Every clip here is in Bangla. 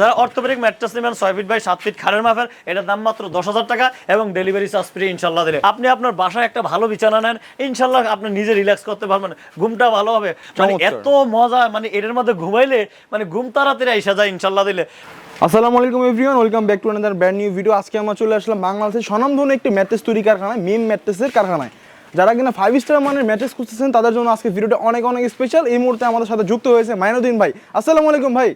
যারা অর্থোপেডিক ম্যাট্রেস নেবেন ছয় ফিট বাই সাত ফিট খাড়ের মাপের এটার দাম মাত্র দশ হাজার টাকা এবং ডেলিভারি চার্জ ফ্রি ইনশাল্লাহ দিলে। আপনি আপনার বাসায় একটা ভালো বিছানা নেন ইনশাল্লাহ আপনি নিজে রিল্যাক্স করতে পারবেন ঘুমটা ভালো হবে। মানে এত মজা মানে এটার মধ্যে ঘুমাইলে মানে ঘুম তাড়াতাড়ি আইসা যায় ইনশাল্লাহ দিলে। আসসালামু আলাইকুম everyone welcome back to another brand new video আজকে আমরা চলে আসলাম বাংলাদেশের স্বনামধন্য একটি ম্যাট্রেস তৈরি কারখানায় মিম ম্যাট্রেসের কারখানায়। যারা কিনা ফাইভ স্টার মানের ম্যাট্রেস খুঁজতেছেন তাদের জন্য আজকে ভিডিওটা অনেক অনেক স্পেশাল এই মুহূর্তে আমাদের সাথে যুক্ত হয়েছে মাইনুদ্দিন ভাই। আসসালামু আলাইকুম ভাই।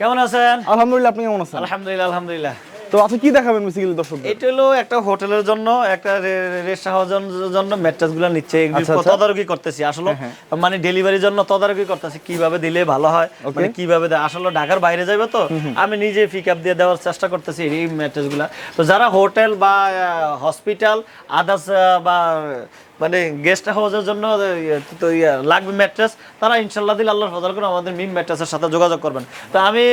কেমন আছেন? আলহামদুলিল্লাহ আপনি কেমন আছেন? আলহামদুলিল্লাহ আলহামদুলিল্লাহ। তো আজকে কি দেখাবেন বেসিক্যালি দর্শকদের? এটা হলো একটা হোটেলের জন্য একটা রেস্ট হাউসের জন্য ম্যাট্রেসগুলো নিচ্ছে। আচ্ছা, আচ্ছা। তদারকি করতেছি। আসলে হ্যাঁ, মানে ডেলিভারির জন্য তদারকি করতেছি কীভাবে দিলে ভালো হয় মানে কীভাবে দেয়। আসলে ঢাকার বাইরে যাবে তো আমি নিজে পিক আপ দিয়ে দেওয়ার চেষ্টা করতেছি এই ম্যাট্রেসগুলা তো যারা হোটেল বা হসপিটাল আদার্স বা মানে গেস্ট হাউসের জন্য তো ইয়া, লাগবে ম্যাট্রেস তারা ইনশাল্লাহ দিল আল্লাহর ফজল করে আমাদের মিম ম্যাট্রেসের সাথে যোগাযোগ করবেন। তো আমি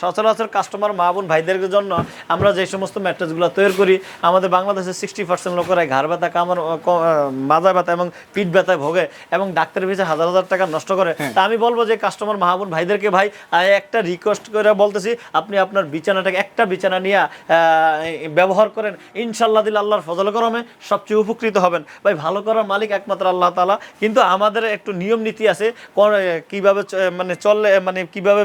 সচরাচর কাস্টমার মা বোন ভাইদের জন্য আমরা যে সমস্ত ম্যাট্রেসগুলো তৈরি করি আমাদের বাংলাদেশের সিক্সটি পার্সেন্ট লোকেরাই ঘাড় ব্যথা কামর আহ, মাজা ব্যথা এবং পিঠ ব্যথায় ভোগে এবং ডাক্তারের পিছিয়ে হাজার হাজার টাকা নষ্ট করে। তা আমি বলব যে কাস্টমার মা বোন ভাইদেরকে ভাই একটা রিকোয়েস্ট করে বলতেছি আপনি আপনার বিছানাটাকে একটা বিছানা নিয়ে ব্যবহার করেন। ইনশাল্লাহ দিল আল্লাহর ফজল করমে সবচেয়ে উপকৃত হবেন। ভাই ভালো করার মালিক একমাত্র আল্লাহ তালা কিন্তু আমাদের একটু নিয়ম নীতি আছে কোন- কীভাবে মানে চললে মানে কীভাবে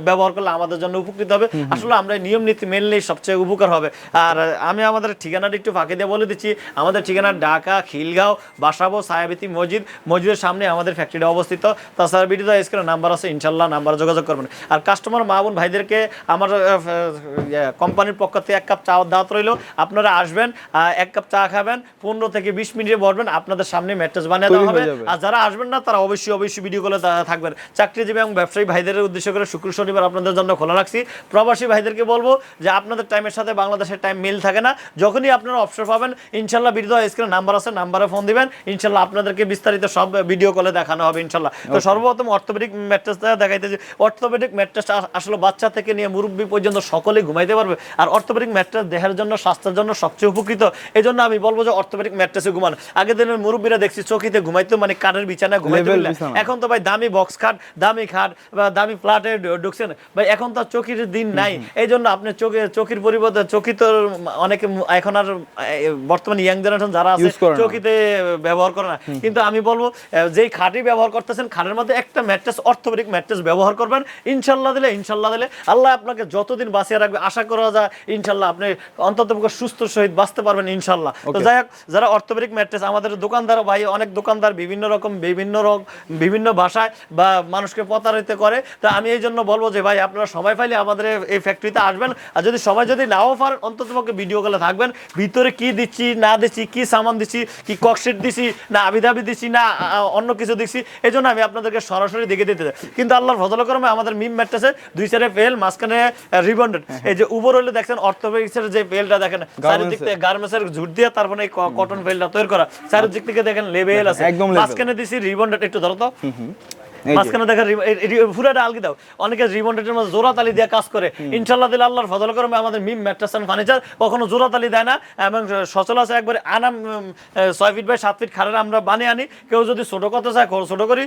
ব্যবহার করলে আমাদের জন্য উপকৃত হবে। আসলে আমরা নিয়ম নীতি মেনলেই সবচেয়ে উপকার হবে। আর আমি আমাদের ঠিকানাটা একটু ফাঁকি দিয়ে বলে দিচ্ছি। আমাদের ঠিকানা ঢাকা খিলগাঁও বাসাবো সায়াবিতি মসজিদ। মসজিদের সামনে আমাদের ফ্যাক্টরিটা অবস্থিত। তাছাড়া ভিডিও স্ক্রিনে নাম্বার আছে ইনশাল্লাহ নাম্বার যোগাযোগ করবেন। আর কাস্টমার মা বোন ভাইদেরকে আমার কোম্পানির পক্ষ থেকে এক কাপ চা দাওয়াত রইল। আপনারা আসবেন এক কাপ চা খাবেন পনেরো থেকে বিশ মিনিটে বসবেন আপনাদের সামনে ম্যাট্রেস বানিয়ে দেওয়া হবে। আর যারা আসবেন না তারা অবশ্যই অবশ্যই ভিডিও কলে থাকবেন। চাকরিজীবী এবং ব্যবসায়ী ভাইদের উদ্দেশ্য করে শুক্র শনিবার আপনাদের জন্য খোলা রাখছি। প্রবাসী ভাইদেরকে বলব যে আপনাদের টাইমের সাথে বাংলাদেশের টাইম মিল থাকে না। যখনই আপনারা অবসর পাবেন ইনশাল্লাহ বিরুদ্ধ স্ক্রিনে নাম্বার আছে নাম্বারে ফোন দিবেন। ইনশাল্লাহ আপনাদেরকে বিস্তারিত সব ভিডিও কলে দেখানো হবে ইনশাল্লাহ। তো সর্বপ্রথম অর্থোপেডিক ম্যাট্রেসটা দেখাইতেছি। অর্থোপেডিক ম্যাট্রেস আসলে বাচ্চা থেকে নিয়ে মুরব্বী পর্যন্ত সকলেই ঘুমাইতে পারবে। আর অর্থোপেডিক ম্যাট্রেস দেহের জন্য স্বাস্থ্যের জন্য সবচেয়ে উপকৃত। এই জন্য আমি বলব যে অর্থোপেডিক ম্যাট্রেসে ঘুমান। আগের দিনের মুরব্বীরা দেখছি চকিতে ঘুমাইতো মানে কাঠের বিছানায় ঘুমাইতে এখন তো ভাই দামি বক্স খাট দামি খাট বা দামি ফ্ল্যাটে ঢুকছেন। ভাই এখন তো চকির দিন নাই। এই জন্য আপনি চোখে চকির পরিবর্তে চকি তো অনেকে এখন আর বর্তমানে ইয়াং জেনারেশন যারা আছে চকিতে ব্যবহার করে না। কিন্তু আমি বলব যেই খাটই ব্যবহার করতেছেন খাটের মধ্যে একটা ম্যাট্রেস অর্থোপেডিক ম্যাট্রেস ব্যবহার করবেন। ইনশাল্লাহ দিলে ইনশাল্লাহ দিলে আল্লাহ আপনাকে যতদিন বাঁচিয়ে রাখবে আশা করা যায় ইনশাল্লাহ আপনি অন্তত সুস্থ সহিত বাঁচতে পারবেন ইনশাল্লাহ। তো যাই হোক যারা অর্থোপেডিক ম্যাট্রেস আমাদের দোকানদার ভাই অনেক দোকানদার বিভিন্ন রকম বিভিন্ন রোগ বিভিন্ন ভাষায় বা মানুষকে প্রতারিত করে। তো আমি এই জন্য বলব যে ভাই আপনারা সময় পাইলে আমাদের এই ফ্যাক্টরিতে আসবেন। আর যদি সময় যদি নাও পারেন অন্তত পক্ষে ভিডিও কলে থাকবেন। ভিতরে কি দিচ্ছি না দিচ্ছি কি সামান দিচ্ছি কি ককশিট দিছি না আবিধাবি দিচ্ছি না অন্য কিছু দিচ্ছি এই জন্য আমি আপনাদেরকে সরাসরি দেখে দিতে চাই। কিন্তু আল্লাহর ফজল করমে আমাদের মিম ম্যাট্রেসে দুই সাইডে ফেল মাঝখানে রিবন্ডেড এই যে উপর হলে দেখছেন অর্থোপেডিক্সের যে ফেলটা দেখেন চারিদিক থেকে গার্মেন্টসের ঝুট দিয়ে তারপরে এই কটন ফেলটা তৈরি করা। চারিদিক থেকে দেখেন লেভেল আছে। একদম। মাঝখানে দিছি রিবন্ডেড একটু ধরো তো। মাঝখানে দেখা পুরাটা আলগি দাও। অনেকে রিবন্ডেডের মধ্যে জোড়া তালি দিয়ে কাজ করে। ইনশাল্লাহ দিলে আল্লাহর ফজল করমে আমাদের মিম ম্যাট্রেস এন্ড ফার্নিচার কখনো জোড়া তালি দেয় না। এবং সচলাচল একবারে আনাম ছয় ফিট বাই সাত ফিট খাড়ের আমরা বানিয়ে আনি। কেউ যদি ছোট করতে চায় ছোট করি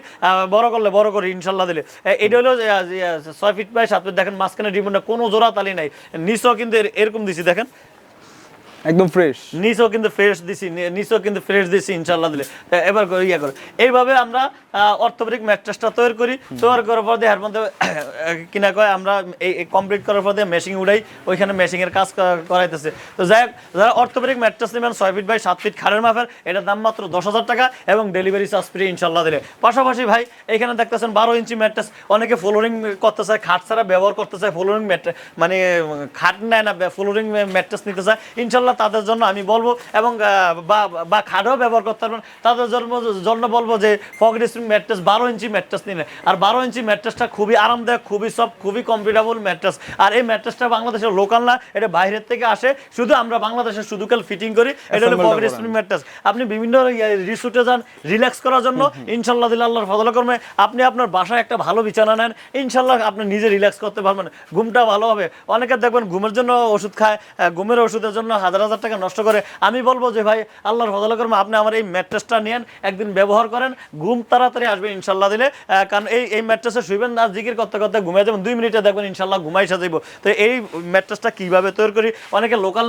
বড় করলে বড় করি ইনশাল্লাহ দিলে। এটা হলো ছয় ফিট বাই সাত ফিট দেখেন মাঝখানে রিবন্ডে কোনো জোড়া তালি নাই। নিচও কিন্তু এরকম দিছি দেখেন। একদম ফ্রেশ নিচেও কিন্তু ফ্রেশ দিছি নি- নিচেও কিন্তু ফ্রেশ দিছি ইনশাল্লাহ দিলে। এবার করে ইয়া করে। এইভাবে আমরা অর্থোপেডিক ম্যাট্রেসটা তৈরি করি। তৈরি করার পর দিয়ে এর মধ্যে কিনা কয় আমরা এই কমপ্লিট করার পর দিয়ে মেশিং উড়াই ওইখানে মেশিং এর কাজ করাইতেছে। তো যাই হোক যারা অর্থোপেডিক ম্যাট্রেস নেবেন ছয় ফিট বাই সাত ফিট খাড়ের মাপের এটার দাম মাত্র দশ হাজার টাকা এবং ডেলিভারি চার্জ ফ্রি ইনশাল্লাহ দিলে। পাশাপাশি ভাই এখানে দেখতেছেন বারো ইঞ্চি ম্যাট্রেস অনেকে ফ্লোরিং করতে চায় খাট ছাড়া ব্যবহার করতে চায় ফ্লোরিং ম্যাট্রেস মানে খাট নেয় না ফ্লোরিং ম্যাট্রেস নিতে চায়। ইনশাল্লাহ তাদের জন্য আমি বলব এবং বা খাটও ব্যবহার করতে পারবেন। তাদের জন্য জন্য বলব যে ফগড স্প্রিং ম্যাট্রেস বারো ইঞ্চি ম্যাট্রেস নিলে। আর বারো ইঞ্চি ম্যাট্রেসটা খুবই আরামদায়ক খুবই সফট খুবই কমফোর্টেবল ম্যাট্রেস। আর এই ম্যাট্রেসটা বাংলাদেশের লোকাল না এটা বাইরের থেকে আসে। শুধু আমরা বাংলাদেশে শুধু কাল ফিটিং করি এটা হলো ফগড স্প্রিং ম্যাট্রেস। আপনি বিভিন্ন রিসুটে যান রিল্যাক্স করার জন্য ইনশাল্লাহ দিল্লা আল্লাহর ফজল কর্মে আপনি আপনার বাসায় একটা ভালো বিছানা নেন ইনশাল্লাহ আপনি নিজে রিল্যাক্স করতে পারবেন। ঘুমটা ভালো হবে। অনেকে দেখবেন ঘুমের জন্য ওষুধ খায় ঘুমের ওষুধের জন্য হাজার হাজার হাজার টাকা নষ্ট করে আমি বলব যে ভাই আল্লাহর ফজল কর্ম আপনি আমার এই ম্যাট্রেসটা নিয়েন একদিন ব্যবহার করেন ঘুম তাড়াতাড়ি আসবে ইনশাল্লাহ দিলে কারণ এই এই ম্যাট্রেসে শুইবেন না জিকির করতে করতে ঘুমাই যাবেন দুই মিনিটে দেখবেন ইনশাল্লাহ ঘুমাই সাজাইব। তো এই ম্যাট্রেসটা কীভাবে তৈরি করি? অনেকে লোকাল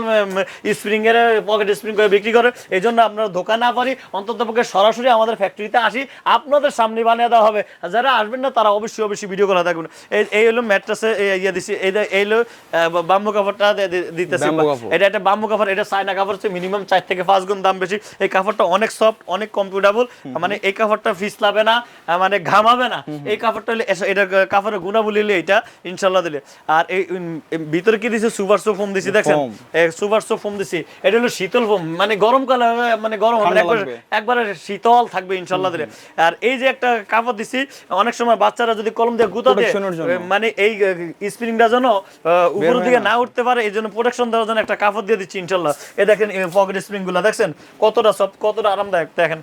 স্প্রিং এর পকেট স্প্রিং করে বিক্রি করে এই জন্য আপনারা দোকান না পারি অন্তত পক্ষে সরাসরি আমাদের ফ্যাক্টরিতে আসি আপনাদের সামনে বানিয়ে দেওয়া হবে। যারা আসবেন না তারা অবশ্যই অবশ্যই ভিডিও করা থাকবেন এই এই হলো ম্যাট্রেসে ইয়ে দিছি এই এই হলো বাম্বু কাপড়টা দিতেছি। এটা একটা বাম্বু কাপড় এটা চায়না কাপড় হচ্ছে মিনিমাম চার থেকে পাঁচ গুণ দাম বেশি। এই কাপড়টা অনেক সফট অনেক কমফোর্টেবল মানে এই কাপড়টা ফিসলাবে না মানে ঘামাবে না। এই কাপড়টা হলে এটা কাপড়ের গুণাবলী হলে এটা ইনশাল্লাহ দিলে। আর এই ভিতরে কি দিছে? সুপার সো ফোম দিছি দেখছেন? সুপার সো ফোম দিছি। এটা হলো শীতল ফোম মানে গরমকালে মানে গরম হবে ঠান্ডা একবারে শীতল থাকবে ইনশাল্লাহ দিলে। আর এই যে একটা কাপড় দিছি অনেক সময় বাচ্চারা যদি কলম দিয়ে গুতা দেয়। মানে এই স্প্রিংটা যেন উপরের দিকে না। না উঠতে পারে এই জন্য প্রোটেকশন দেওয়ার জন্য একটা কাপড় দিয়ে দিচ্ছি ইনশাল্লাহ এ দেখেন পকেট স্প্রিংগুলো দেখছেন? কতটা সফট কতটা আরামদায়ক। দেখেন,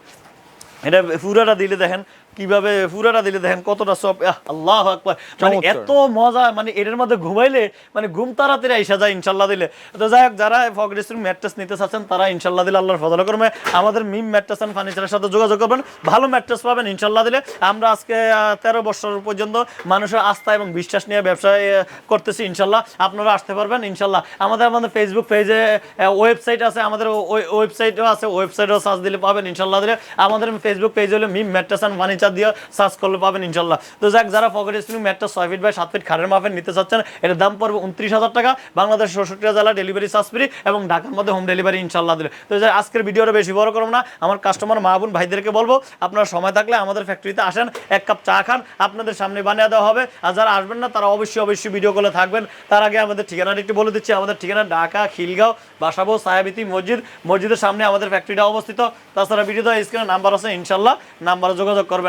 এটা পুরাটা দিলে দেখেন কীভাবে পুরাটা দিলে দেখেন কতটা সব আল্লাহ আকবার। মানে এত মজা মানে এটার মধ্যে ঘুমাইলে মানে ঘুম তাড়াতাড়ি আইসা যায় ইনশাল্লাহ দিলে। তো যাই হোক যারা স্প্রিং ম্যাট্রেস নিতে চাচ্ছেন তারা ইনশাল্লাহ দিলে আল্লাহর ফজল করবে। আমাদের মিম ম্যাট্রেস অ্যান্ড ফার্নিচারের সাথে যোগাযোগ করবেন। ভালো ম্যাট্রেস পাবেন ইনশাল্লাহ দিলে। আমরা আজকে তেরো বছর পর্যন্ত মানুষের আস্থা এবং বিশ্বাস নিয়ে ব্যবসায় করতেছি ইনশাল্লাহ। আপনারা আসতে পারবেন ইনশাল্লাহ। আমাদের আমাদের ফেসবুক পেজে ওয়েবসাইট আছে আমাদের ওয়েবসাইটও আছে ওয়েবসাইটও সার্চ দিলে পাবেন ইনশাল্লাহ দিলে। আমাদের ফেসবুক পেজ হলো মিম ম্যাট্রেস অ্যান্ড ফার্নিচার দিয়ে সার্চ করলে পাবেন, ইনশাল্লাহ। তো যাক, যারা পকেট স্প্রিং ম্যাট্রেস ছয় ফিট বাই সাত ফিট খাড়ের মাপের নিতে চাচ্ছেন, এটার দাম পড়বে উনত্রিশ হাজার টাকা। বাংলাদেশ ষষ্ঠী জেলা ডেলিভারি চার্জ ফ্রি এবং ঢাকার মধ্যে হোম ডেলিভারি ইনশাল্লাহ দিলে। তো যাই আজকের ভিডিওটা বেশি বড় করব না। আমার কাস্টমার মা বোন ভাইদেরকে বলব, আপনারা সময় থাকলে আমাদের ফ্যাক্টরিতে আসেন, এক কাপ চা খান, আপনাদের সামনে বানিয়ে দেওয়া হবে। আর যারা আসবেন না, তারা অবশ্যই অবশ্যই ভিডিও কলে থাকবেন। তার আগে আমাদের ঠিকানাটা একটু বলে দিচ্ছি। আমাদের ঠিকানা ঢাকা, খিলগাঁও, বাসাবো, সায়াবিতি মসজিদ। মসজিদের সামনে আমাদের ফ্যাক্টরিটা অবস্থিত। তাছাড়া ভিডিওতে স্ক্রিনে নাম্বার আছে, ইনশাল্লাহ। নাম্বারে যোগাযোগ করবেন।